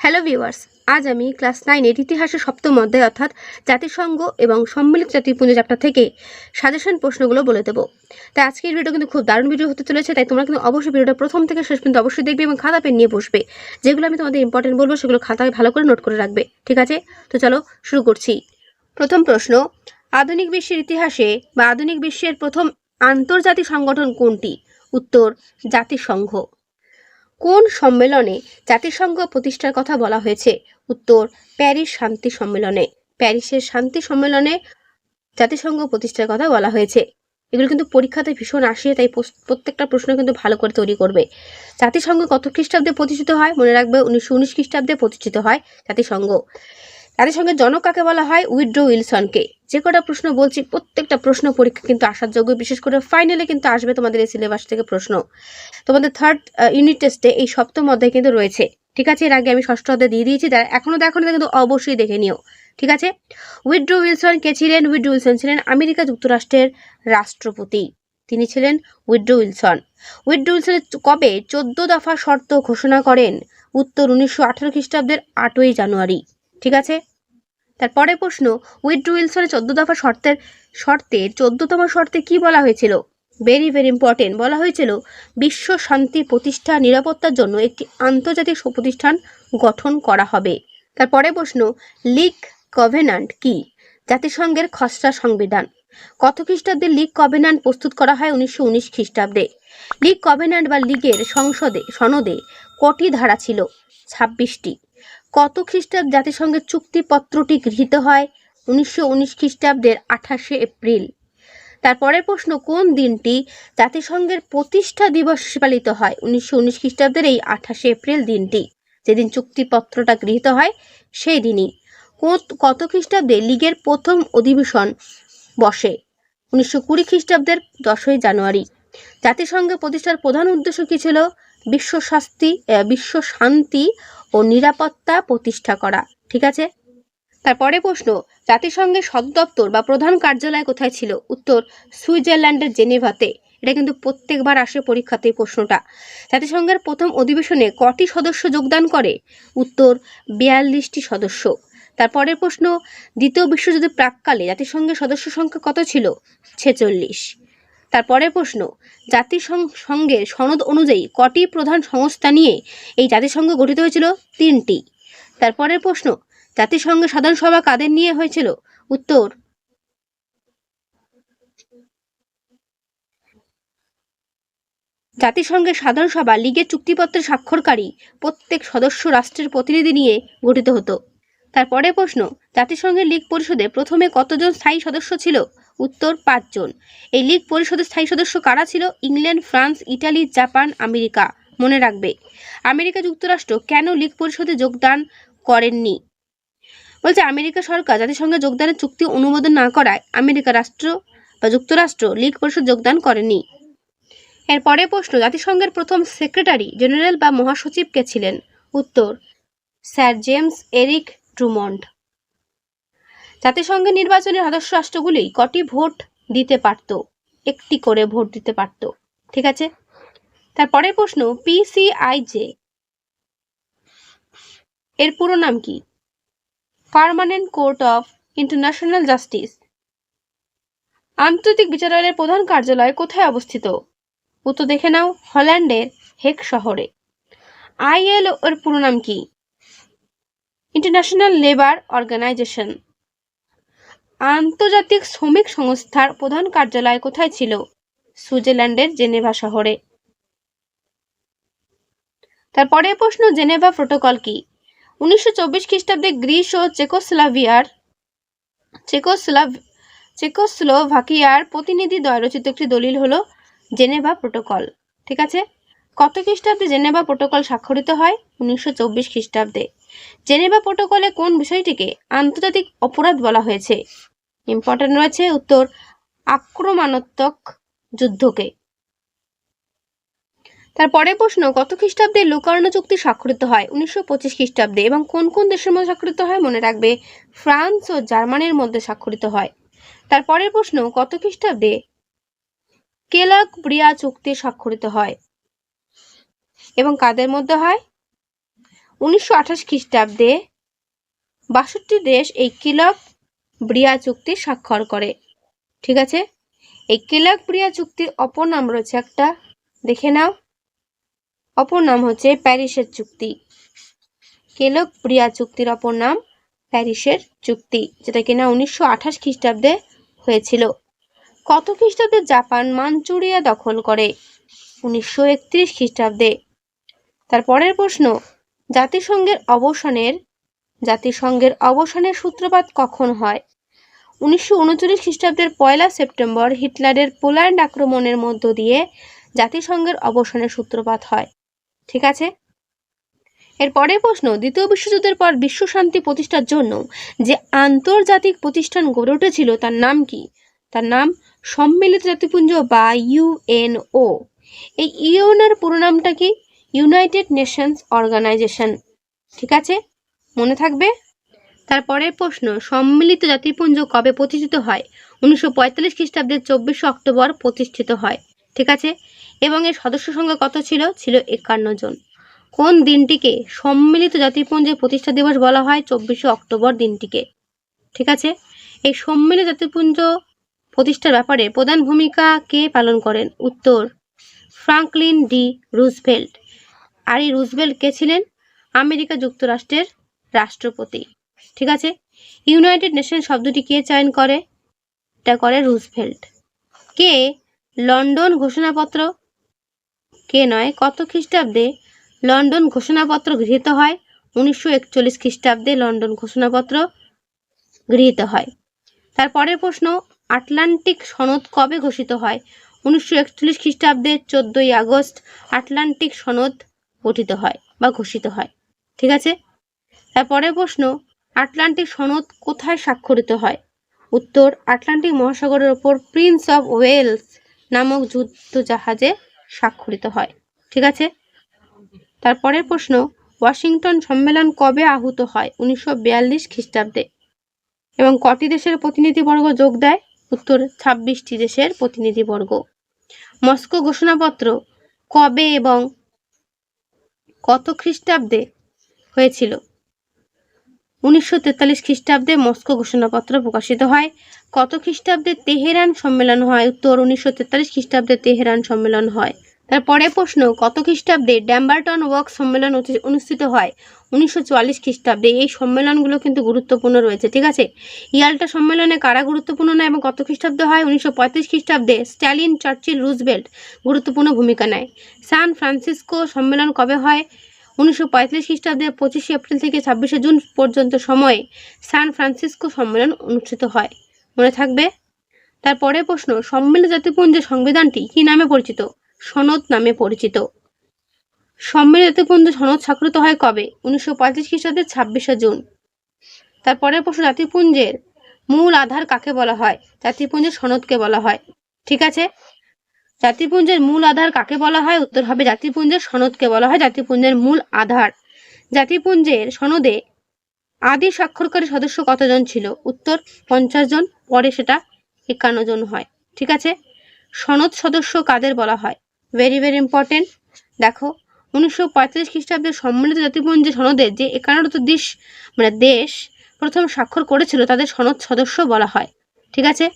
Hello viewers আজ আমি class নাইনের ইতিহাসের সপ্তম অধ্যায় অর্থাৎ জাতিসংঘ এবং সম্মিলিত জাতিপুঞ্জ চ্যাপ্টার থেকে সাজেশন প্রশ্নগুলো বলে দেবো। তাই আজকের ভিডিও কিন্তু খুব দারুণ ভিডিও হতে চলেছে, তাই তোমরা কিন্তু অবশ্যই ভিডিওটা প্রথম থেকে শেষ পর্যন্ত অবশ্যই দেখবে এবং খাতা পেন নিয়ে বসবে। যেগুলো আমি তোমাদের ইম্পর্টেন্ট বলব, সেগুলো খাতায় ভালো করে নোট করে রাখবে, ঠিক আছে? তো চলো শুরু করছি। প্রথম প্রশ্ন, আধুনিক বিশ্বের ইতিহাসে বা আধুনিক বিশ্বের প্রথম আন্তর্জাতিক সংগঠন কোনটি? উত্তর, জাতিসংঘ। কোন সম্মেলনে জাতিসংঘ প্রতিষ্ঠার কথা বলা হয়েছে? উত্তর, প্যারিস শান্তি সম্মেলনে। প্যারিসের শান্তি সম্মেলনে জাতিসংঘ প্রতিষ্ঠার কথা বলা হয়েছে। এগুলো কিন্তু পরীক্ষাতে ভীষণ আসে, তাই প্রত্যেকটা প্রশ্ন কিন্তু ভালো করে তৈরি করবে। জাতিসংঘ কত খ্রিস্টাব্দে প্রতিষ্ঠিত হয়? মনে রাখবে, উনিশশো উনিশ খ্রিস্টাব্দে প্রতিষ্ঠিত হয় জাতিসংঘ। জাতিসংঘের জনক কাকে বলা হয়? উইড্রো উইলসনকে। যে কটা প্রশ্ন বলছি, প্রত্যেকটা প্রশ্ন পরীক্ষা কিন্তু আসার যোগ্য বিশেষ করে ফাইনালে কিন্তু আসবে তোমাদের এই সিলেবাস থেকে প্রশ্ন। তোমাদের থার্ড ইউনিট টেস্টে এই সপ্তম অধ্যায় কিন্তু রয়েছে। ঠিক আছে? এর আগে আমি ষষ্ঠ অধ্যায় দিয়ে দিয়েছি, যারা এখনও দেখো না কিন্তু অবশ্যই দেখে নিও। ঠিক আছে? উইড্রো উইলসন কে ছিলেন? উইড্রো উইলসন ছিলেন আমেরিকা যুক্তরাষ্ট্রের রাষ্ট্রপতি। তিনি ছিলেন উইড্রো উইলসন। উইড্রো উইলসন কবে চোদ্দ দফা শর্ত ঘোষণা করেন? উত্তর উনিশশো আঠারো খ্রিস্টাব্দের আটই জানুয়ারি। ঠিক আছে? তারপরে প্রশ্ন উইড্রো উইলসনের চোদ্দ দফা শর্তের, শর্তে চোদ্দতম শর্তে কি বলা হয়েছিল? ভেরি ভেরি ইম্পর্টেন্ট বলা হয়েছিল, বিশ্ব শান্তি প্রতিষ্ঠা নিরাপত্তার জন্য একটি আন্তর্জাতিক প্রতিষ্ঠান গঠন করা হবে। তারপরে প্রশ্ন, লিগ কভেনান্ট কি? জাতিসংঘের খসড়া সংবিধান। কত খ্রিস্টাব্দে লিগ কভেনান্ট প্রস্তুত করা হয়? উনিশশো উনিশ খ্রিস্টাব্দে। লিগ কভেনান্ট বা লিগের সংসদে, সনদে কটি ধারা ছিল? ছাব্বিশটি। কত খ্রিস্টাব্দ জাতিসংঘের চুক্তিপত্রটি গৃহীত হয়? উনিশশো উনিশ খ্রিস্টাব্দের আঠাশে এপ্রিল। তারপরের প্রশ্ন, কোন দিনটি জাতিসংঘের প্রতিষ্ঠা দিবস পালিত হয়? উনিশশো উনিশ খ্রিস্টাব্দের এই আঠাশে এপ্রিল দিনটি। যেদিন চুক্তিপত্রটা গৃহীত হয়, সেই দিনই। কোত- খ্রিস্টাব্দে লীগের প্রথম অধিবেশন বসে? উনিশশো কুড়ি খ্রিস্টাব্দের দশই জানুয়ারি। জাতিসংঘের প্রতিষ্ঠার প্রধান উদ্দেশ্য কী ছিল? বিশ্ব শাস্তি বিশ্ব শান্তি ও নিরাপত্তা প্রতিষ্ঠা করা, ঠিক আছে? তারপরে প্রশ্ন, জাতিসংঘের সদর দপ্তর বা প্রধান কার্যালয় কোথায় ছিল? উত্তর, সুইজারল্যান্ডের জেনেভাতে। এটা কিন্তু প্রত্যেকবার আসে পরীক্ষাতে প্রশ্নটা। জাতিসংঘের প্রথম অধিবেশনে কটি সদস্য যোগদান করে? উত্তর, বিয়াল্লিশটি সদস্য। তারপরের প্রশ্ন, দ্বিতীয় বিশ্বযুদ্ধের প্রাককালে জাতিসংঘের সদস্য সংখ্যা কত ছিল? ছেচল্লিশ। তারপরের প্রশ্ন জাতিসংঘের সনদ অনুযায়ী কটি প্রধান সংস্থা নিয়ে এই জাতিসংঘ গঠিত হয়েছিল? তিনটি। তারপরের প্রশ্ন জাতিসংঘের সাধারণ সভা কাদের নিয়ে হয়েছিল? উত্তর, জাতিসংঘের সাধারণ সভা লীগের চুক্তিপত্রে স্বাক্ষরকারী প্রত্যেক সদস্য রাষ্ট্রের প্রতিনিধি নিয়ে গঠিত হতো। তারপরে প্রশ্ন, জাতিসংঘের লীগ পরিষদে প্রথমে কতজন স্থায়ী সদস্য ছিল? উত্তর পাঁচজন। এই লীগ পরিষদের স্থায়ী সদস্য কারা ছিল? England, France, Italy, Japan, America. মনে রাখবে, আমেরিকা যুক্তরাষ্ট্র কেন লীগ পরিষদে যোগদান করেননি? বলছে, আমেরিকা সরকার জাতিসংঘে যোগদানের চুক্তি অনুমোদন না করায় আমেরিকা রাষ্ট্র বা যুক্তরাষ্ট্র লীগ পরিষদ যোগদান করেনি। এরপরে প্রশ্ন, জাতিসংঘের প্রথম সেক্রেটারি জেনারেল বা মহাসচিব কে ছিলেন? উত্তর, স্যার জেমস এরিক ড্রুমন্ড। জাতিসংঘের নির্বাচনের সদস্য রাষ্ট্রগুলি কটি ভোট দিতে পারত? একটি করে ভোট দিতে পারত। ঠিক আছে? তারপরের প্রশ্ন পিসিআইজে এর পুরো নাম কি? Permanent Court of International Justice আন্তর্জাতিক বিচারালয়ের প্রধান কার্যালয় কোথায় অবস্থিত? উত্তর দেখে নাও, হল্যান্ডের হেক শহরে। আইএলও এর পুরো নাম কি? ইন্টারন্যাশনাল লেবার অর্গানাইজেশন আন্তর্জাতিক শ্রমিক সংস্থার প্রধান কার্যালয় কোথায় ছিল? সুইজারল্যান্ডের জেনেভা শহরে। তারপরে প্রশ্ন, জেনেভা প্রোটোকল কি? উনিশশো চব্বিশ খ্রিস্টাব্দে গ্রিস ও চেকোস্লাভিয়ার, চেকোস্লাভ, চেকোস্লোভাকিয়ার প্রতিনিধি দ্বয় রচিত একটি দলিল হল জেনেভা প্রোটোকল। ঠিক আছে? কত খ্রিস্টাব্দে জেনেভা প্রোটোকল স্বাক্ষরিত হয়? উনিশশো চব্বিশ খ্রিস্টাব্দে। জেনেভা প্রোটোকলে কোন বিষয়টিকে আন্তর্জাতিক অপরাধ বলা হয়েছে? ইম্পর্টেন্ট রয়েছে উত্তর, আক্রমণাত্মক যুদ্ধকে। তারপরে প্রশ্ন, কত খ্রিস্টাব্দে লুকার্ণ চুক্তি স্বাক্ষরিত হয়? উনিশশো পঁচিশ খ্রিস্টাব্দে এবং কোন কোন দেশের মধ্যে স্বাক্ষরিত হয় মনে রাখবে? ফ্রান্স ও জার্মানির মধ্যে স্বাক্ষরিত হয়। তারপরের প্রশ্ন, কত খ্রিস্টাব্দে কেলক ব্রিয়া চুক্তি স্বাক্ষরিত হয়? এবং কাদের মধ্যে হয়? উনিশশো আঠাশ খ্রিস্টাব্দে বাষট্টি দেশ এই কিলক ব্রিয়া চুক্তি স্বাক্ষর করে। ঠিক আছে? এই কিলক ব্রিয়া চুক্তির অপর নাম রয়েছে একটা। দেখে নাও। অপর নাম হচ্ছে প্যারিসের চুক্তি। কেলক ব্রিয়া চুক্তির অপর নাম প্যারিসের চুক্তি, যেটা কিনা উনিশশো আঠাশ খ্রিস্টাব্দে হয়েছিল। কত খ্রিস্টাব্দে জাপান মাঞ্চুরিয়া দখল করে? উনিশশো একত্রিশ খ্রিস্টাব্দে। তারপরের প্রশ্ন, জাতিসংঘের অবসানের জাতিসংঘের অবসানের সূত্রপাত কখন হয়? উনিশশো উনচল্লিশ খ্রিস্টাব্দের পয়লা সেপ্টেম্বর হিটলারের পোল্যান্ড আক্রমণের মধ্য দিয়ে জাতিসংঘের অবসানের সূত্রপাত হয়। ঠিক আছে? এর পরের প্রশ্ন, দ্বিতীয় বিশ্বযুদ্ধের পর বিশ্ব শান্তি প্রতিষ্ঠার জন্য যে আন্তর্জাতিক প্রতিষ্ঠান গড়ে উঠেছিল তার নাম কি? তার নাম সম্মিলিত জাতিপুঞ্জ বা ইউএনও এই ইউএনওর পুরো নামটা কি? United Nations Organisation. ঠিক আছে? মনে থাকবে? তারপরের প্রশ্ন, সম্মিলিত জাতিপুঞ্জ কবে প্রতিষ্ঠিত হয়? উনিশশো পঁয়তাল্লিশ খ্রিস্টাব্দের চব্বিশে অক্টোবর প্রতিষ্ঠিত হয়। ঠিক আছে? এবং এর সদস্য সংখ্যা কত ছিল? ছিল একান্ন জন। কোন দিনটিকে সম্মিলিত জাতিপুঞ্জের প্রতিষ্ঠা দিবস বলা হয়? চব্বিশে অক্টোবর দিনটিকে। ঠিক আছে? এই সম্মিলিত জাতিপুঞ্জ প্রতিষ্ঠার ব্যাপারে প্রধান ভূমিকা কে পালন করেন? উত্তর, ফ্রাঙ্কলিন ডি রুজভেল্ট। আর এই রুজভেল্ট কে ছিলেন? আমেরিকা যুক্তরাষ্ট্রের রাষ্ট্রপতি। ঠিক আছে? ইউনাইটেড নেশন শব্দটি কে চয়ন করে? এটা করে রুজভেল্ট কে? লন্ডন ঘোষণাপত্র। কে নয়? কত খ্রিস্টাব্দে লন্ডন ঘোষণাপত্র গৃহীত হয়? উনিশশো একচল্লিশ খ্রিস্টাব্দে লন্ডন ঘোষণাপত্র গৃহীত হয়। তারপরের প্রশ্ন, আটলান্টিক সনদ কবে ঘোষিত হয়? উনিশশো একচল্লিশ খ্রিস্টাব্দে চোদ্দই আগস্ট আটলান্টিক সনদ গঠিত হয় বা ঘোষিত হয়। ঠিক আছে? তারপরের প্রশ্ন, আটলান্টিক সনদ কোথায় স্বাক্ষরিত হয়? উত্তর, আটলান্টিক মহাসাগরের ওপর প্রিন্স অফ ওয়েলস নামক যুদ্ধ জাহাজে স্বাক্ষরিত হয়। ঠিক আছে? তারপরের প্রশ্ন, ওয়াশিংটন সম্মেলন কবে আহুত হয়? উনিশশো বিয়াল্লিশ খ্রিস্টাব্দে। এবং কটি দেশের প্রতিনিধিবর্গ যোগ দেয়? উত্তর, ছাব্বিশটি দেশের প্রতিনিধিবর্গ। মস্কো ঘোষণাপত্র কবে এবং কত খ্রিস্টাব্দে হয়েছিল? উনিশশো তেতাল্লিশ খ্রিস্টাব্দে মস্কো ঘোষণাপত্র প্রকাশিত হয়। কত খ্রিস্টাব্দে তেহরান সম্মেলন হয়? উত্তর, উনিশশো তেতাল্লিশ খ্রিস্টাব্দে তেহরান সম্মেলন হয়। তারপরে প্রশ্ন, কত খ্রিস্টাব্দে ড্যাম্বারটন ওয়ার্ক সম্মেলন অনুষ্ঠিত হয়? উনিশশো চুয়াল্লিশ খ্রিস্টাব্দে এই সম্মেলনগুলো কিন্তু গুরুত্বপূর্ণ রয়েছে, ঠিক আছে? ইয়াল্টা সম্মেলনে কারা গুরুত্বপূর্ণ নয় এবং কত খ্রিস্টাব্দে হয়? উনিশশো পঁয়ত্রিশ খ্রিস্টাব্দে স্ট্যালিন, চার্চিল রুজবেল্ট গুরুত্বপূর্ণ ভূমিকা নেয়। সান ফ্রান্সিসকো সম্মেলন কবে হয়? উনিশশো পঁয়ত্রিশ খ্রিস্টাব্দে পঁচিশে এপ্রিল থেকে ছাব্বিশে জুন পর্যন্ত সময়ে সান ফ্রান্সিসকো সম্মেলন অনুষ্ঠিত হয়। মনে থাকবে? তারপরে প্রশ্ন, সম্মিলিত জাতিপুঞ্জের সংবিধানটি কি নামে পরিচিত? সনদ নামে পরিচিত। সম্মিলিত জাতিপুঞ্জ সনদ স্বাক্ষরিত হয় কবে? উনিশশো পঁয়ত্রিশ খ্রিস্টাব্দের ছাব্বিশে জুন। তারপরে প্রশ্ন, জাতিপুঞ্জের মূল আধার কাকে বলা হয়? জাতিপুঞ্জের সনদকে বলা হয়। ঠিক আছে? জাতিপুঞ্জের মূল আধার কাকে বলা হয়? উত্তর হবে জাতিপুঞ্জের সনদকে বলা হয় জাতিপুঞ্জের মূল আধার। জাতিপুঞ্জের সনদে আদি স্বাক্ষরকারী সদস্য কতজন ছিল? উত্তর, পঞ্চাশ জন, পরে সেটা একান্ন জন হয়। ঠিক আছে? সনদ সদস্য কাদের বলা হয়? ভেরি ভেরি ইম্পর্টেন্ট দেখো, উনিশশো পঁয়ত্রিশ খ্রিস্টাব্দে সম্মিলিত জাতিপুঞ্জের সনদে যে একান্নটি দেশ মানে দেশ, প্রথম স্বাক্ষর করেছিল, তাদের সনদ সদস্য বলা হয়। ঠিক আছে?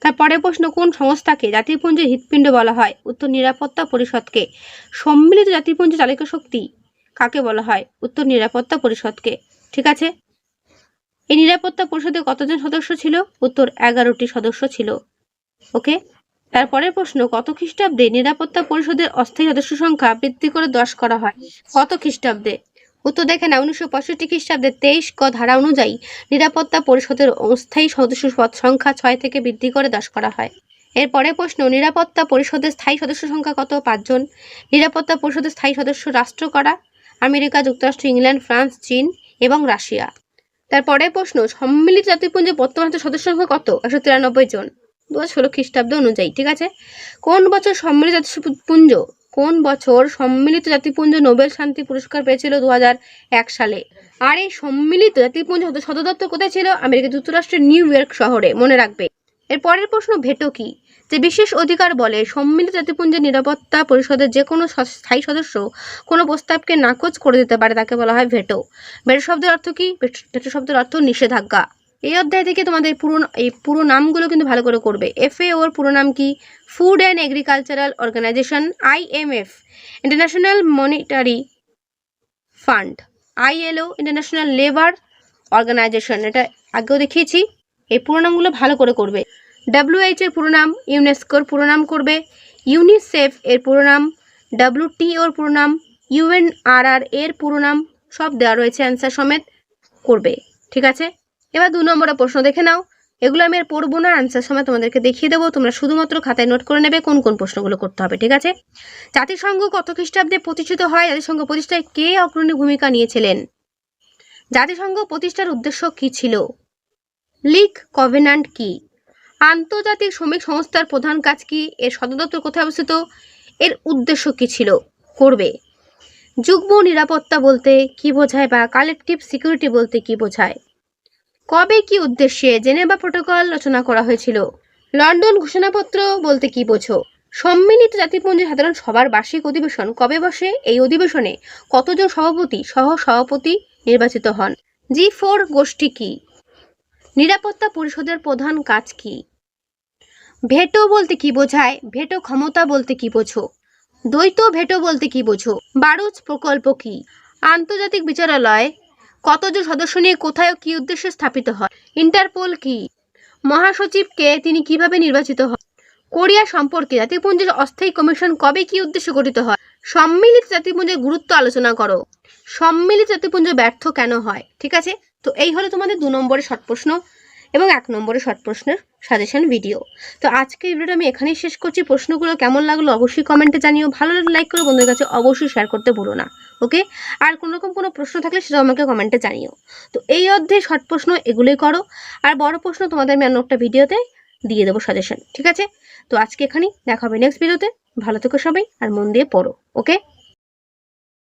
তারপরে প্রশ্ন, কোন সংস্থাকে জাতিপুঞ্জের হৃৎপিণ্ড বলা হয়? উত্তর, নিরাপত্তা পরিষদকে। সম্মিলিত জাতিপুঞ্জ চালিকা শক্তি কাকে বলা হয়? উত্তর, নিরাপত্তা পরিষদকে। ঠিক আছে? এই নিরাপত্তা পরিষদে কতজন সদস্য ছিল? উত্তর, এগারোটি সদস্য ছিল। ওকে? তারপরের প্রশ্ন, কত খ্রিস্টাব্দে নিরাপত্তা পরিষদের অস্থায়ী সদস্য সংখ্যা বৃদ্ধি করে দশ করা হয়? কত খ্রিস্টাব্দে? উত্তর দেখে না উনিশশো পঁয়ষট্টি খ্রিস্টাব্দে তেইশ ক ধারা অনুযায়ী নিরাপত্তা পরিষদের অস্থায়ী সদস্য পদ সংখ্যা ছয় থেকে বৃদ্ধি করে দশ করা হয়। এরপরে প্রশ্ন, নিরাপত্তা পরিষদের স্থায়ী সদস্য সংখ্যা কত? পাঁচজন। নিরাপত্তা পরিষদের স্থায়ী সদস্য রাষ্ট্র করা? আমেরিকা, যুক্তরাষ্ট্র, ইংল্যান্ড, ফ্রান্স, চীন এবং রাশিয়া। তারপরে প্রশ্ন, সম্মিলিত জাতিপুঞ্জের বর্তমান সদস্য সংখ্যা কত? একশো তিরানব্বই জন। দু হাজার ষোলো খ্রিস্টাব্দ অনুযায়ী, ঠিক আছে? কোন বছর সম্মিলিত জাতিপুঞ্জ কোন বছর সম্মিলিত জাতিপুঞ্জ নোবেল শান্তি পুরস্কার পেয়েছিল দু সালে? আর এই সম্মিলিত জাতিপুঞ্জ সদ- সদর দপ্তর কোথায় ছিল? আমেরিকা যুক্তরাষ্ট্রের নিউ ইয়র্ক শহরে। মনে রাখবে। এর পরের প্রশ্ন, ভেটো কি? যে বিশেষ অধিকার বলে সম্মিলিত জাতিপুঞ্জের নিরাপত্তা পরিষদের যে কোনো স্থায়ী সদস্য কোনো প্রস্তাবকে নাকচ করে দিতে পারে, তাকে বলা হয় ভেটো। ভেটো শব্দের অর্থ কি? ভেটো শব্দের অর্থ নিষেধাজ্ঞা। এই অধ্যায় থেকে তোমাদের পুরো এই পুরো নামগুলো কিন্তু ভালো করে করবে। এফএ ওর পুরো নাম কি? Food and Agricultural Organisation IMF International Monetary Fund ILO International Labour Organisation এটা আগেও দেখিয়েছি। এই পুরো নামগুলো ভালো করে করবে। ডাব্লিউএইচ এর পুরো নাম ইউনেস্কোর পুরো নাম করবে। ইউনিসেফ এর পুরো নাম ডাব্লিউটিওর পুরো নাম ইউএনআরআর এর পুরো নাম, সব দেওয়া রয়েছে অ্যান্সার সমেত করবে। ঠিক আছে? এবার দু নম্বরের প্রশ্ন দেখে নাও। এগুলো আমি আর পড়ব না আনসার সময় তোমাদেরকে দেখিয়ে দেবো। তোমরা শুধুমাত্র খাতায় নোট করে নেবে কোন কোন প্রশ্নগুলো করতে হবে, ঠিক আছে? জাতিসংঘ কত খ্রিস্টাব্দে প্রতিষ্ঠিত হয়? জাতিসংঘ প্রতিষ্ঠায় কে অগ্রণী ভূমিকা নিয়েছিলেন? জাতিসংঘ প্রতিষ্ঠার উদ্দেশ্য কি ছিল? লিক কভেনান্ট কি? আন্তর্জাতিক শ্রমিক সংস্থার প্রধান কাজ কি? এর সদর দপ্তর কোথায় অবস্থিত? এর উদ্দেশ্য কি ছিল? করবে। যুগ্ম নিরাপত্তা বলতে কি বোঝায় বা কালেকটিভ সিকিউরিটি বলতে কি বোঝায়? কবে কি উদ্দেশ্যে জেনেভা প্রোটোকল রচনা করা হয়েছিল? লন্ডন ঘোষণাপত্র বলতে কি বোঝো? সম্মিলিত জাতিপুঞ্জের সাধারণ সবার বার্ষিক অধিবেশন কবে বসে? এই অধিবেশনে কতজন সভাপতি সহ সভাপতি নির্বাচিত হন? জি ফোর গোষ্ঠী কি? নিরাপত্তা পরিষদের প্রধান কাজ কি? ভেটো বলতে কি বোঝায়? ভেটো ক্ষমতা বলতে কি বোঝো? দ্বৈত ভেটো বলতে কি বোঝো? বারুচ প্রকল্প কি? আন্তর্জাতিক বিচারালয় কতজন সদস্য নিয়ে কোথায় কি উদ্দেশ্যে স্থাপিত হয়? ইন্টারপোল কি? মহাসচিবকে তিনি কীভাবে নির্বাচিত হন? কোরিয়া সম্পর্কে জাতিপুঞ্জের অস্থায়ী কমিশন কবে কি উদ্দেশ্যে গঠিত হয়? সম্মিলিত জাতিপুঞ্জের গুরুত্ব আলোচনা করো। সম্মিলিত জাতিপুঞ্জ ব্যর্থ কেন হয়? ঠিক আছে? তো এই হলো তোমাদের দু নম্বরের শর্ট প্রশ্ন এবং এক নম্বরের শর্ট প্রশ্নের সাজেশন ভিডিও তো আজকে ভিডিওটা আমি এখানেই শেষ করছি। প্রশ্নগুলো কেমন লাগল অবশ্যই কমেন্টে জানিও। ভালো লাগলে লাইক করো। বন্ধুদের কাছে অবশ্যই শেয়ার করতে ভুলো না। ওকে? আর কোনো রকম কোনো প্রশ্ন থাকলে সেটাও আমাকে কমেন্টে জানিও। তো এই অধ্যায়ে শর্ট প্রশ্ন এগুলোই করো। আর বড় প্রশ্ন তোমাদের আমি অন্য একটা ভিডিওতে দিয়ে দেবো সাজেশন ঠিক আছে? তো আজকে এখানেই, দেখা হবে নেক্সট ভিডিওতে ভালো থেকো সবাই, আর মন দিয়ে পড়ো, ওকে?